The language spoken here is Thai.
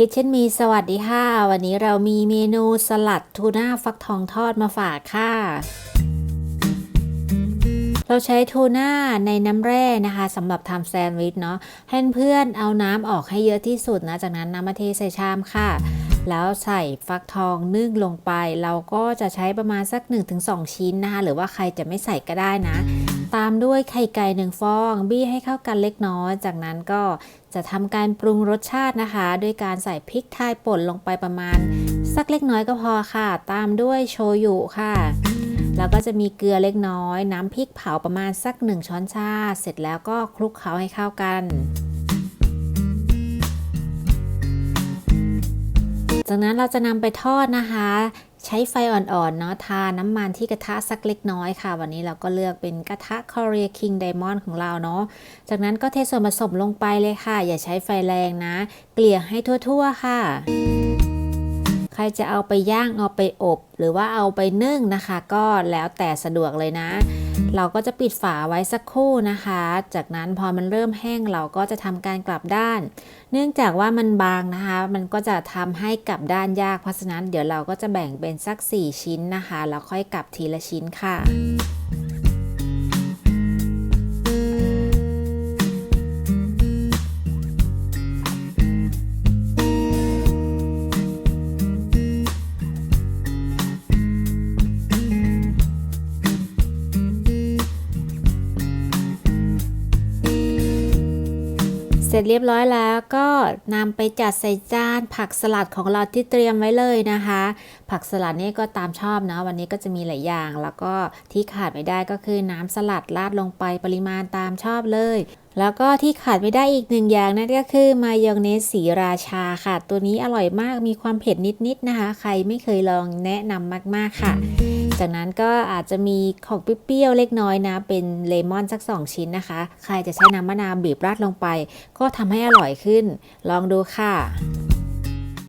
คิดเช่นมีสวัสดีค่ะ วันนี้เรามีเมนูสลัดทูน่าฟักทองทอดมาฝากค่ะ เราใช้ทูน่าในน้ำแร่นะคะสำหรับทำแซนด์วิชเนาะให้เพื่อนเอาน้ำออกให้เยอะที่สุดนะ จากนั้นนำมาเทใส่ชามค่ะ แล้วใส่ฟักทองนึ่งลงไป เราก็จะใช้ประมาณสัก 1-2 ชิ้นนะคะหรือว่าใครจะไม่ใส่ก็ได้นะ ตามด้วยไข่ไก่หนึ่งฟอง บี้ให้เข้ากันเล็กน้อย จากนั้นก็จะทำการปรุงรสชาตินะคะ ด้วยการใส่พริกไทยป่นลงไปประมาณ สักเล็กน้อยก็พอค่ะ ตามด้วยโชยุค่ะ แล้วก็จะมีเกลือเล็กน้อย น้ำพริกเผาประมาณสัก1ช้อนชา เสร็จแล้วก็คลุกเคล้าให้เข้ากันจากนั้นเราจะนำไปทอดนะคะ ใช้ไฟอ่อนๆเนาะทาน้ำมันที่กระทะสักเล็กน้อยค่ะ วันนี้เราก็เลือกเป็นกระทะ Korea King Diamond ของเราเนาะจากนั้นก็เทส่วนผสมลงไปเลยค่ะ อย่าใช้ไฟแรงนะ เกลี่ยให้ทั่วๆค่ะ ใครจะเอาไปย่างเอาไปอบ หรือว่าเอาไปนึ่งนะคะ ก็แล้วแต่สะดวกเลยนะ เราก็จะปิดฝาไว้สักครู่นะคะ จากนั้นพอมันเริ่มแห้งเราก็จะทำการกลับด้าน เนื่องจากว่ามันบางนะคะ มันก็จะทำให้กลับด้านยากเพราะฉะนั้นเดี๋ยวเราก็จะแบ่งเป็นสัก 4 ชิ้นนะคะแล้วค่อยกลับทีละชิ้นค่ะ เสร็จเรียบร้อยแล้วก็นำไปจัดใส่จานผักสลัดของเราที่เตรียมไว้เลยนะคะ ผักสลัดนี่ก็ตามชอบนะวันนี้ก็จะมีหลายอย่าง แล้วก็ที่ขาดไม่ได้ก็คือน้ำสลัดราดลงไปปริมาณตามชอบเลย แล้วก็ที่ขาดไม่ได้อีกหนึ่งอย่างนั่นก็คือมายองเนสสีราชาค่ะ ตัวนี้อร่อยมากมีความเผ็ดนิดๆนะคะ ใครไม่เคยลองแนะนำมากๆค่ะ จากนั้นก็อาจจะมีของเปรี้ยวเล็กน้อยนะ เป็นเลมอนสัก 2 ชิ้นนะคะ ใครจะใช้น้ำมะนาวบีบราดลงไป ก็ทำให้อร่อยขึ้น ลองดูค่ะ